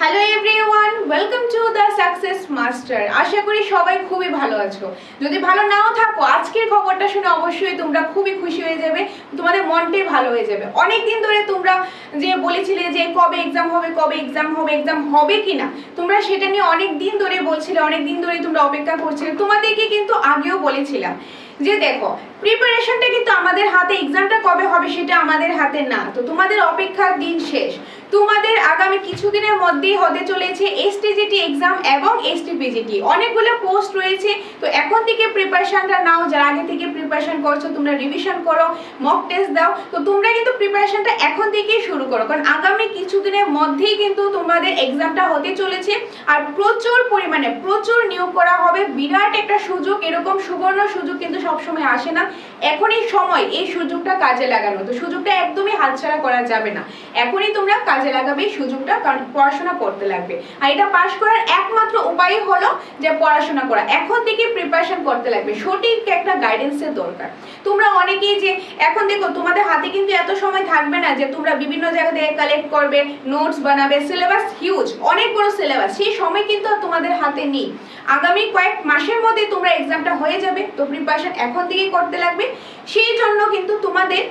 Hello everyone welcome to the success master আশা করি সবাই খুবই ভালো আছো। যদি ভালো নাও থাকো, আজকের খবরটা শুনে অবশ্যই তোমরা খুবই খুশি হয়ে যাবে, তোমাদের মনটাই ভালো হয়ে যাবে। অনেক দিন ধরে তোমরা যে বলেছিলে যে কবে এক্সাম হবে, কবে এক্সাম হবে এক্সাম হবে কি না তোমরা সেটা নিয়ে অনেক দিন ধরে বলছিলে অনেক দিন ধরে তোমরা অপেক্ষা করছিলে। তোমাদেরকে কিন্তু আগেও বলেছিলাম যে দেখো প্রিপারেশনটা কিন্তু আমাদের হাতে এক্সামটা কবে হবে সেটা আমাদের হাতে না। তো তোমাদের অপেক্ষার দিন শেষ। তোমাদের আগামী কিছুদিনের মধ্যেই হতে চলেছে এসটিজিটি এক্সাম এবং এসটিপিজিটি অনেকগুলো পোস্ট রয়েছে। তো এখন থেকে প্রিপারেশনটা নাও। যারা আগে থেকে প্রিপারেশন করছ, তোমরা রিভিশন করো মক টেস্ট দাও। তো তোমরা কিন্তু প্রিপারেশনটা এখন থেকেই শুরু করো। কারণ আগামী কিছুদিনের মধ্যেই কিন্তু তোমাদের এক্সামটা হতে চলেছে। আর প্রচুর পরিমাণে, প্রচুর নিয়োগ করা হবে। বিরাট একটা সুযোগ। এরকম সুবর্ণ সুযোগ কিন্তু সবসময় আসে না। এখনই সময় এই সুযোগটা কাজে লাগানো তো সুযোগটা একদমই হাতছাড়া করা যাবে না। এখনই তোমরা কাজে লাগাবে, এই সুযোগটা কারণ পড়াশোনা করতে লাগবে। আর এটা পাশ করার একমাত্র উপায় হলো যে পড়াশোনা করা। এখন থেকে প্রিপারেশন করতে লাগবে। সঠিক একটা গাইডেন্সের দরকার। তোমরা অনেকেই যে এখন দেখো, তোমাদের হাতে কিন্তু এত সময় থাকবে না যে তোমরা বিভিন্ন জায়গা থেকে কালেক্ট করবে নোটস বানাবে সিলেবাস হিউজ অনেক বড় সিলেবাস সেই সময় কিন্তু আর তোমাদের হাতে নেই। আগামী কয়েক মাসের মধ্যে তোমরা এক্সামটা হয়ে যাবে। তো প্রিপারেশন এখন থেকেই করতে লাগবে। সেই জন্য কিন্তু তোমাদের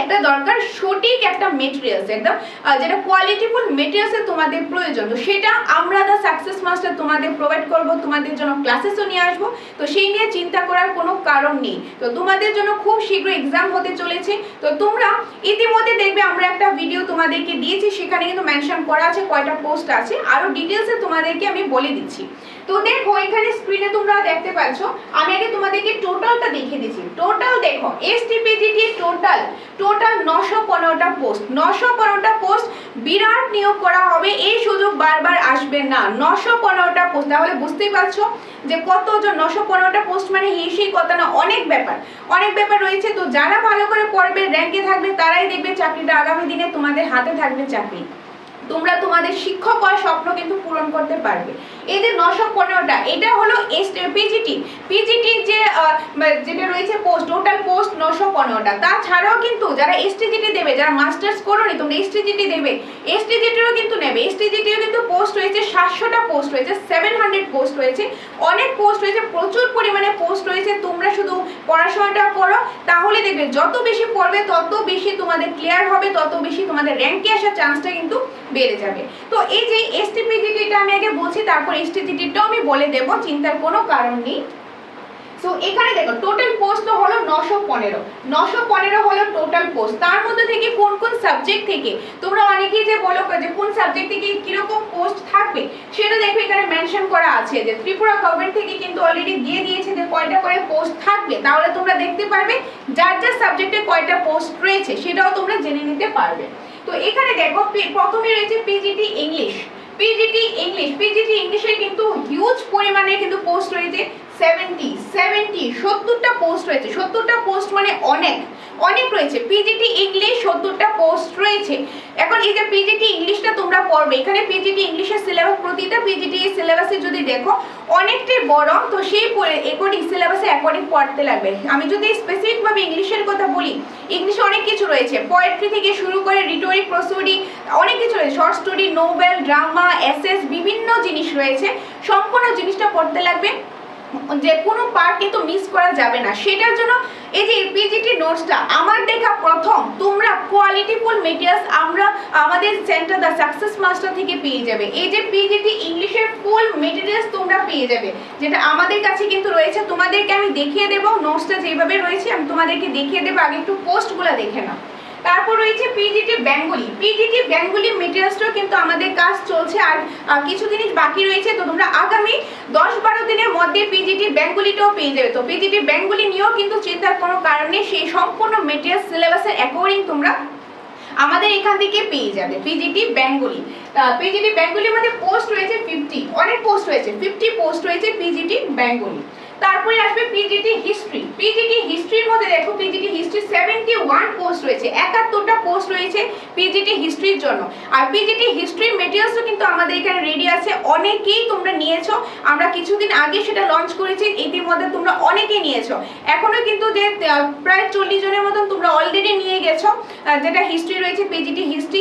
একটা দরকার সঠিক একটা মেটেরিয়ালস একদম যেটা কোয়ালিটিফুল মেটেরিয়ালসের তোমাদের প্রয়োজন। তো সেটা আমরা দ্য সাকসেস মাস্টার তোমাদের প্রোভাইড করব, তোমাদের জন্য ক্লাসেসও নিয়ে আসব। তো সেই নিয়ে চিন্তা করার কোনো কারণ নেই। তো তোমাদের জন্য খুব শীঘ্র এক্সাম হতে চলেছে। তো তোমরা ইতিমধ্যে দেখবে আমরা একটা ভিডিও তোমাদেরকে দিয়েছি, সেখানে কিন্তু মেনশন করা আছে, কয়টা পোস্ট আছে। আরও ডিটেলসে তোমাদেরকে আমি বলে দিচ্ছি। তো দেখো, এখানে স্ক্রিনে তোমরা দেখতে পাচ্ছ, আমি আগে তোমাদেরকে টোটালটা দেখিয়ে দিচ্ছি। টোটাল দেখো এসটিপিজিটি টোটাল টোটাল নশো পনেরোটা পোস্ট নশো পনেরোটা পোস্ট বিরাট নিয়োগ করা হবে, এই সুযোগ বারবার আসবে না। নশো পনেরোটা পোস্ট তাহলে বুঝতেই পারছ যে কতজন নশো পনেরোটা পোস্ট মানে সেই কথা না, অনেক ব্যাপার। অনেক ব্যাপার রয়েছে, তো যারা ভালো করে পড়বে র্যাঙ্কে থাকবে, তারাই দেখবে চাকরিটা আগামী দিনে তোমাদের হাতে থাকবে চাকরি। তোমরা তোমাদের শিক্ষক হওয়ার স্বপ্ন কিন্তু পূরণ করতে পারবে। এই যে নশো পনেরোটা। এটা হলো পিজিটি পিজিটি যে যেটা রয়েছে পোস্ট টোটাল পোস্ট নশো পনেরোটা। তাছাড়াও কিন্তু যারা এসটিজিটি দেবে, যারা মাস্টার্স করোনি, তোমরা এসটিজিটি দেবে। এসটিজিটিরও কিন্তু নেবে। এসটিজিটিও কিন্তু পোস্ট রয়েছে, সাতশোটা পোস্ট রয়েছে সেভেন হান্ড্রেড পোস্ট রয়েছে। অনেক পোস্ট রয়েছে, প্রচুর পরিমাণে পোস্ট রয়েছে। তোমরা শুধু পড়াশোনাটা করো, তাহলে দেখবে যত বেশি পড়বে, তত বেশি তোমাদের ক্লিয়ার হবে, তত বেশি তোমাদের র্যাঙ্কে আসার চান্সটা কিন্তু বেড়ে যাবে। তো এই যে এসটিপিজিটিটা আমি আগে বলছি, তারপর এসটিজিটিটাও আমি বলে দেব, চিন্তার কোনো কারণ নেই। সো এখানে দেখো টোটাল পোস্ট তো হলো নশো পনেরো। নশো পনেরো হলো টোটাল পোস্ট তার মধ্যে থেকে কোন কোন সাবজেক্ট থেকে? তোমরা অনেকেই যে বলো যে কোন সাবজেক্ট থেকে কীরকম পোস্ট থাকবে, সেটা দেখো এখানে মেনশন করা আছে যে ত্রিপুরা গভর্নমেন্ট থেকে কিন্তু অলরেডি দিয়ে দিয়েছে যে কয়টা করে পোস্ট থাকবে। তাহলে তোমরা দেখতে পারবে যার যার সাবজেক্টে কয়টা পোস্ট রয়েছে, সেটাও তোমরা জেনে নিতে পারবে। তো এখানে দেখো প্রথমে রয়েছে PGT English PGT English PGT ইংলিশের কিন্তু হিউজ পরিমাণে কিন্তু পোস্ট রয়েছে সেভেন্টি সেভেন্টি সত্তরটা পোস্ট রয়েছে। সত্তরটা পোস্ট মানে অনেক। অনেক রয়েছে। পিজিটি ইংলিশ সত্তরটা পোস্ট রয়েছে। এখন এই যে পিজিটি ইংলিশটা তোমরা পড়বে, এখানে পিজিটি ইংলিশের সিলেবাস প্রতিটা পিজিটি সিলেবাসে যদি দেখো, অনেকটাই বড়, তো সেই অ্যাকর্ডিং সিলেবাসে অ্যাকর্ডিং পড়তে লাগবে। আমি যদি স্পেসিফিকভাবে ইংলিশের কথা বলি ইংলিশে অনেক কিছু রয়েছে। পোয়েট্রি থেকে শুরু করে রিটোরিক প্রসোডি অনেক কিছু রয়েছে। Short story novel drama essay বিভিন্ন জিনিস রয়েছে। সম্পূর্ণ জিনিসটা পড়তে লাগবে। যে কোনো পার্ট কিন্তু মিস করা যাবে না। সেটার জন্য এই যে পিজিটি নোটসটা আমার দেখা প্রথম, তোমরা কোয়ালিটিফুল মেটেরিয়ালস আমরা আমাদের সেন্টার দ্য সাকসেস মাস্টার থেকে পেয়ে যাবে। এই যে পিজিটি ইংলিশের ফুল মেটেরিয়ালস তোমরা পেয়ে যাবে, যেটা আমাদের কাছে কিন্তু রয়েছে। তোমাদেরকে আমি দেখিয়ে দেবো নোটসটা যেভাবে রয়েছে, আমি তোমাদেরকে দেখিয়ে দেবো, আগে একটু পোস্টগুলো দেখে নাও। তারপর রয়েছে পিজিটি বেঙ্গলি পিজিটি বেঙ্গলি মেটেরিয়ালসটাও কিন্তু আমাদের কাজ চলছে আর কিছু জিনিস বাকি রয়েছে। তো তোমরা আগামী দশ বারো দিনের মধ্যে পিজিটি বেঙ্গলিটাও পেয়ে যাবে। তো পিজিটি বেঙ্গলি নিয়েও কিন্তু চিন্তার কোনো কারণ সেই সম্পূর্ণ মেটেরিয়াল সিলেবাসের অ্যাকর্ডিং তোমরা আমাদের এখান থেকে পেয়ে যাবে পিজিটি বেঙ্গলি পিজিটি বেঙ্গলির মধ্যে পোস্ট রয়েছে ফিফটি অনেক পোস্ট রয়েছে। ফিফটি পোস্ট রয়েছে পিজিটি বেঙ্গলি তারপরে আসবে পিজিটি হিস্ট্রি পিজিটি হিস্ট্রির মধ্যে দেখো PGT history seventy one post রয়েছে, একাত্তরটা পোস্ট রয়েছে পিজিটি হিস্ট্রির জন্য। আর পিজিটি হিস্ট্রির মেটেরিয়ালসও কিন্তু আমাদের এখানে রেডি আছে, অনেকেই তোমরা নিয়েছো। আমরা কিছুদিন আগে সেটা লঞ্চ করেছি, ইতিমধ্যে তোমরা অনেকেই নিয়েছো। এখনও কিন্তু যে প্রায় চল্লিশ জনের মতন তোমরা অলরেডি নিয়ে গেছো যেটা হিস্ট্রি রয়েছে পিজিটি হিস্ট্রি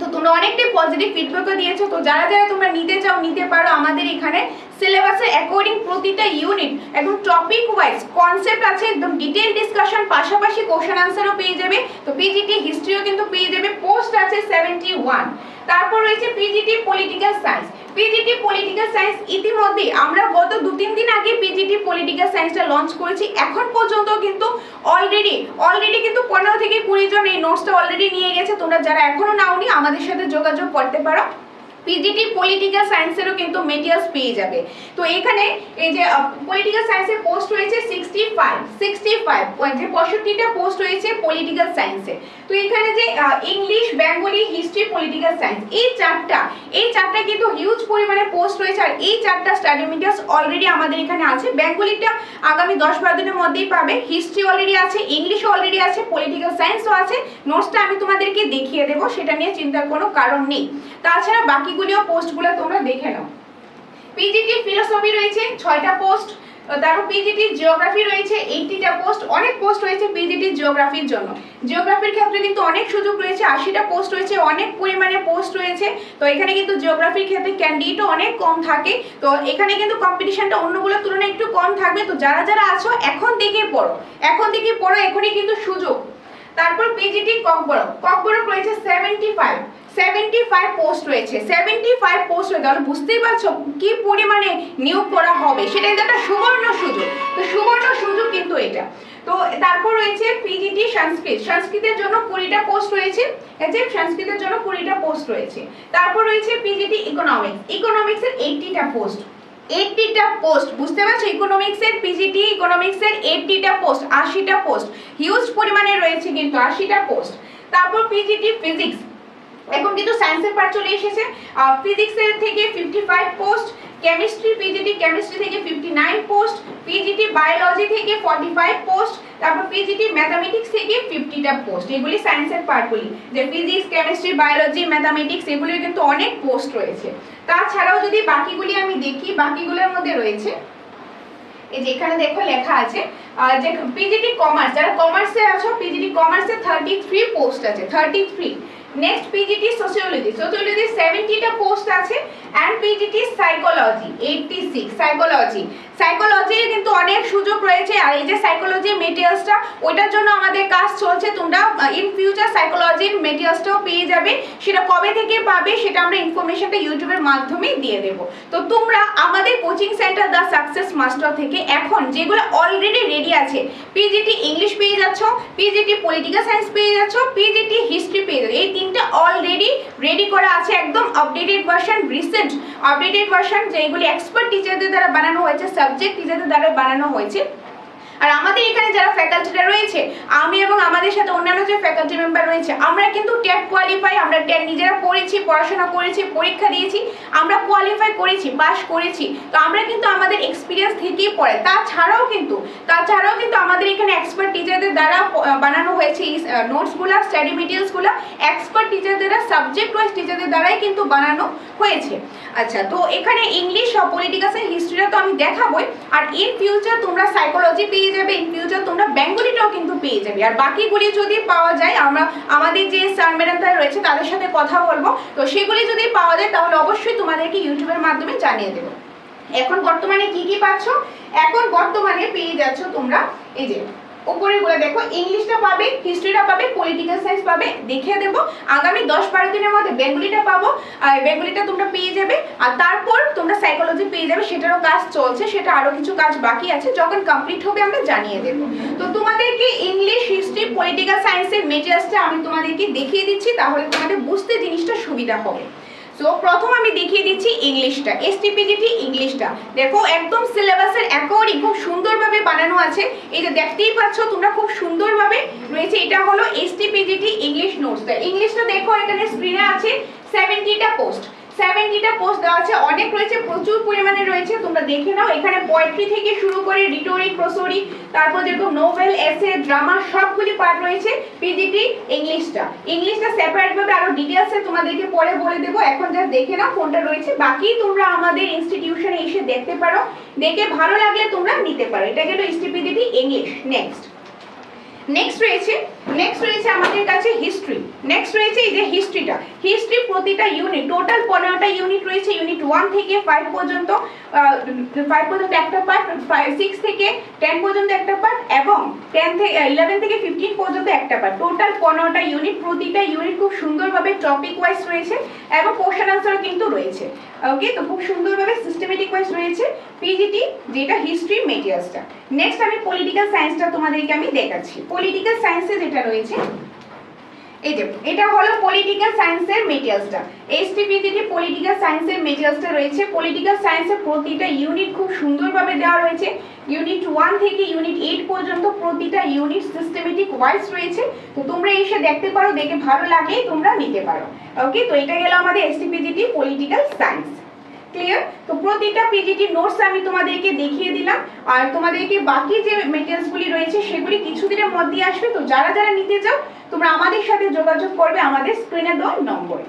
তো তোমরা অনেকটাই পজিটিভ ফিডব্যাকও দিয়েছ। তো যারা যারা তোমরা নিতে চাও, নিতে পারো আমাদের এখানে সিলেবাসের অ্যাকর্ডিং প্রতিটা ইউনিট একদম টপিক ওয়াইজ কনসেপ্ট আছে, একদম ডিটেল ডিসকাশন পাশাপাশি কোশ্চেন আনসারও পেয়ে যাবে। তো পিজিটি হিস্ট্রিও কিন্তু পেয়ে যাবে। পোস্ট আছে সেভেন্টি ওয়ান তারপর রয়েছে PGT political science PGT political science ইতিমধ্যে আমরা গত দু তিন দিন আগে পিজিটি পলিটিক্যাল সায়েন্সটা লঞ্চ করেছি। এখন পর্যন্ত কিন্তু অলরেডি অলরেডি কিন্তু পনেরো থেকে কুড়ি জন এই নোটসটা অলরেডি নিয়ে গেছে। তোমরা যারা এখনও নাওনি, আমাদের সাথে যোগাযোগ করতে পারো। পিজিটি পলিটিক্যাল সায়েন্সেরও কিন্তু মেটেরিয়ালস পেয়ে যাবে। তো এখানে এই যে পলিটিক্যাল সায়েন্সের পোস্ট রয়েছে সিক্সটি ফাইভ সিক্সটি ফাইভ যে পঁয়ষট্টিটা পোস্ট রয়েছে পলিটিক্যাল সায়েন্সে তো এখানে যে English Bengali history political science এই চারটা এই চারটা কিন্তু হিউজ পরিমাণে পোস্ট রয়েছে আর এই চারটা স্টাডি মেটেরিয়ালস অলরেডি আমাদের এখানে আছে। বেঙ্গলিটা আগামী দশ বারো দিনের মধ্যেই পাবে হিস্ট্রি অলরেডি আছে ইংলিশ অলরেডি আছে পলিটিক্যাল সায়েন্সও আছে। নোটসটা আমি তোমাদেরকে দেখিয়ে দেবো, সেটা নিয়ে চিন্তার কোনো কারণ নেই। তাছাড়া বাকিগুলিও পোস্টগুলো তোমরা দেখে নাও। পিজিটি ফিলোসফি রয়েছে, ছয়টা পোস্ট তারপর পিজিটি জিওগ্রাফি রয়েছে এইটিটা পোস্ট অনেক পোস্ট রয়েছে পিজিটি জিওগ্রাফির জন্য। জিওগ্রাফির ক্ষেত্রে কিন্তু অনেক সুযোগ রয়েছে, আশিটা পোস্ট রয়েছে, অনেক পরিমাণে পোস্ট রয়েছে। তো এখানে কিন্তু জিওগ্রাফির ক্ষেত্রে ক্যান্ডিডেটও অনেক কম থাকে। তো এখানে কিন্তু কম্পিটিশনটা অন্যগুলোর তুলনায় একটু কম থাকবে। তো যারা যারা আছো, এখন থেকে পড়ো। এখন থেকে পড়ো, এখনই কিন্তু সুযোগ। তারপর পিজিটি ককবরক। ককবরক রয়েছে seventy five seventy five post রয়েছে। সেভেন্টি ফাইভ পোস্ট রয়েছে। তাহলে বুঝতেই পারছ কি পরিমাণে নিয়োগ করা হবে? সেটা কিন্তু একটা সুবর্ণ সুযোগ। তো সুবর্ণ সুযোগ কিন্তু এটা। তো তারপর রয়েছে পিজিটি সংস্কৃত সংস্কৃতের জন্য কুড়িটা পোস্ট রয়েছে। যে সংস্কৃতের জন্য কুড়িটা পোস্ট রয়েছে। তারপর রয়েছে পিজিটি ইকোনমিক্স ইকোনমিক্সের এইটিটা পোস্ট এইটটিটা পোস্ট বুঝতে পারছ? ইকোনমিক্সের পিজিটি ইকোনমিক্সের এইটটিটা পোস্ট আশিটা পোস্ট হিউজ পরিমাণে রয়েছে কিন্তু আশিটা পোস্ট তারপর পিজিটি ফিজিক্স এখন কিন্তু সায়েন্সের পার্ট চলে এসেছে। ফিজিক্সের থেকে fifty five post chemistry PGT chemistry থেকে fifty nine post PGT biology থেকে ফর্টি ফাইভ পোস্ট তারপর পিজিটি ম্যাথামেটিক্স থেকে ফিফটিটা পোস্ট এগুলি সায়েন্সের পার্টগুলি যে ফিজিক্স কেমিস্ট্রি বায়োলজি ম্যাথামেটিক্স এগুলির কিন্তু অনেক পোস্ট রয়েছে। তাছাড়াও যদি বাকিগুলি আমি দেখি, বাকিগুলোর মধ্যে রয়েছে, এই যে এখানে দেখো লেখা আছে যে পিজিটি কমার্স যারা কমার্সে আছো পিজিটি কমার্সে থার্টি থ্রি পোস্ট আছে thirty three next PGT sociology sociology সেভেন্টিটা post আছে and PGT psychology eighty six psychology সাইকোলজির কিন্তু অনেক সুযোগ রয়েছে, আর এই যে সাইকোলজি মেটেরিয়ালসটা ওইটার জন্য আমাদের কাজ চলছে। তোমরা ইন ফিউচার সাইকোলজির মেটেরিয়ালসটাও পেয়ে যাবে। সেটা কবে থেকে পাবে, সেটা আমরা ইনফরমেশনটা ইউটিউবের মাধ্যমেই দিয়ে দেবো। তো তোমরা আমাদের coaching centre the success master থেকে এখন, যেগুলো অলরেডি রেডি আছে পিজিটি ইংলিশ পেয়ে যাচ্ছ পিজিটি পলিটিক্যাল সায়েন্স পেয়ে যাচ্ছ পিজিটি হিস্ট্রি পেয়ে যাচ্ছ, এই তিনটা অলরেডি রেডি করা আছে, একদম updated version recent updated version যেগুলি এক্সপার্ট টিচারদের দ্বারা বানানো হয়েছে সাবজেক্ট টিচারদের দ্বারা বানানো হয়েছে। আর আমাদের এখানে যারা ফ্যাকাল্টিরা রয়েছে, আমি এবং আমাদের সাথে অন্যান্য যে ফ্যাকাল্টি মেম্বার রয়েছে, আমরা কিন্তু ট্যাট কোয়ালিফাই আমরা ট্যাট নিজেরা পড়েছি পড়াশোনা করেছি, পরীক্ষা দিয়েছি, আমরা কোয়ালিফাই করেছি পাস করেছি। তো আমরা কিন্তু আমাদের এক্সপিরিয়েন্স থেকেই পড়ে। তাছাড়াও কিন্তু তাছাড়াও কিন্তু আমাদের এখানে এক্সপার্ট টিচারদের দ্বারা বানানো হয়েছে এই নোটসগুলো স্টাডি মেটেরিয়ালসগুলো এক্সপার্ট টিচারদের সাবজেক্ট ওয়াইজ টিচারদের দ্বারাই কিন্তু বানানো হয়েছে। আচ্ছা তো এখানে ইংলিশ পলিটিক্যাল সায়েন্স হিস্ট্রিটা তো আমি দেখাবই। আর ইন ফিউচার তোমরা সাইকোলজি পেয়ে যাবে ইন ফিউচার তোমরা বেঙ্গলিটাও কিন্তু পেয়ে যাবে। আর বাকিগুলি যদি পাওয়া যায়, আমরা, আমাদের যে স্যার ম্যাডামরা রয়েছে, তাদের সাথে কথা বলব। তো সেগুলি যদি পাওয়া যায়, তাহলে অবশ্যই তোমাদেরকে ইউটিউবের মাধ্যমে জানিয়ে দেবো। এখন বর্তমানে কি কি পাচ্ছ? এখন বর্তমানে পেয়ে যাচ্ছ তোমরা, এই যে উপরে গুলো দেখো ইংলিশটা পাবে হিস্ট্রিটা পাবে পলিটিক্যাল সায়েন্স পাবে দেখে দেব। আগামী দশ বারো দিনের মধ্যে বেঙ্গলিটা পাবো, আর বেঙ্গলিটা তোমরা পেয়ে যাবে। আর তারপর তোমরা সাইকোলজি পেয়ে যাবে, সেটারও কাজ চলছে, সেটা আরও কিছু কাজ বাকি আছে, যখন কমপ্লিট হবে আমরা জানিয়ে দেবো। তো তোমাদেরকে ইংলিশ হিস্ট্রি পলিটিক্যাল সায়েন্সের মেটেরিয়ালসটা আমি তোমাদেরকে দেখিয়ে দিচ্ছি, তাহলে তোমাদের বুঝতে জিনিসটা সুবিধা হবে। সো প্রথম আমি দেখিয়ে দিচ্ছি ইংলিশটা এসটিপিজিটি ইংলিশটা। দেখো, একদম সিলেবাসের অ্যাকর্ডিং খুব সুন্দরভাবে বানানো আছে। এই যে দেখতেই পাচ্ছ, তোমরা খুব সুন্দরভাবে রয়েছে। এটা হলো এসটিপিজিটি ইংলিশ নোটসটা ইংলিশটা দেখো, এখানে স্ক্রিনে আছে। সেভেন্টিটা পোস্ট সেভেন্টিটা পোস্ট দেওয়া আছে, অনেক রয়েছে, প্রচুর পরিমাণে রয়েছে, তোমরা দেখে নাও। এখানে পোয়েট্রি থেকে শুরু করে রিটোরিক প্রসরি তারপর যেরকম নোভেল এসে ড্রামা সবগুলি পার্ট রয়েছে। পিজিটি ইংলিশটা ইংলিশটা সেপারেটভাবে আরও আরও ডিটেলসে তোমাদেরকে পরে বলে দেবো। এখন যা দেখে নাও কোনটা রয়েছে। বাকি তোমরা আমাদের ইনস্টিটিউশনে এসে দেখতে পারো। দেখে ভালো লাগলে তোমরা নিতে পারো। এটা গেল এসটিপিজিটি ইংলিশ নেক্সট নেক্সট রয়েছে নেক্সট রয়েছে আমাদের কাছে হিস্ট্রি নেক্সট রয়েছে এই যে হিস্ট্রিটা হিস্ট্রি প্রতিটা ইউনিট টোটাল পনেরোটা ইউনিট রয়েছে ইউনিট ওয়ান থেকে ফাইভ পর্যন্ত ফাইভ পর্যন্ত একটা পার্ট সিক্স থেকে টেন পর্যন্ত একটা পার্ট এবং টেন থেকে ইলেভেন থেকে ফিফটিন পর্যন্ত একটা পার্ট টোটাল পনেরোটা ইউনিট প্রতিটা ইউনিট খুব সুন্দরভাবে টপিক ওয়াইজ রয়েছে, এবং কোশ্চেন আনসার কিন্তু রয়েছে। ওকে তো খুব সুন্দরভাবে সিস্টেমেটিক ওয়াইজ রয়েছে পিজিটি যেটা হিস্ট্রি মেটেরিয়ালসটা নেক্সট আমি পলিটিক্যাল সায়েন্সটা তোমাদেরকে আমি দেখাচ্ছি। পলিটিক্যাল সায়েন্সে যেটা রয়েছে। এই যে এটা হলো পলিটিক্যাল সায়েন্সের মেটেরিয়ালসটা এসটিপিজিটি পলিটিক্যাল সায়েন্সের মেটেরিয়ালসটা রয়েছে। পলিটিক্যাল সায়েন্সের প্রতিটা ইউনিট খুব সুন্দরভাবে দেওয়া রয়েছে। ইউনিট ওয়ান থেকে ইউনিট এইট পর্যন্ত প্রতিটা ইউনিট সিস্টেমেটিক ওয়াইজ রয়েছে। তো তোমরা এসে দেখতে পারো, দেখে ভালো লাগলেই তোমরা নিতে পারো। ওকে তো এটা গেল আমাদের এসটিপিজিটি পলিটিক্যাল সায়েন্স ক্লিয়ার তো প্রতিটা পিজিটি নোটস আমি তোমাদেরকে দেখিয়ে দিলাম। আর তোমাদেরকে বাকি যে মেটেরিয়ালসগুলি রয়েছে, সেগুলি কিছুদিনের মধ্যে আসবে। তো যারা যারা নিতে চাও, তোমরা আমাদের সাথে যোগাযোগ করবে আমাদের স্ক্রিনে দেওয়া নম্বরে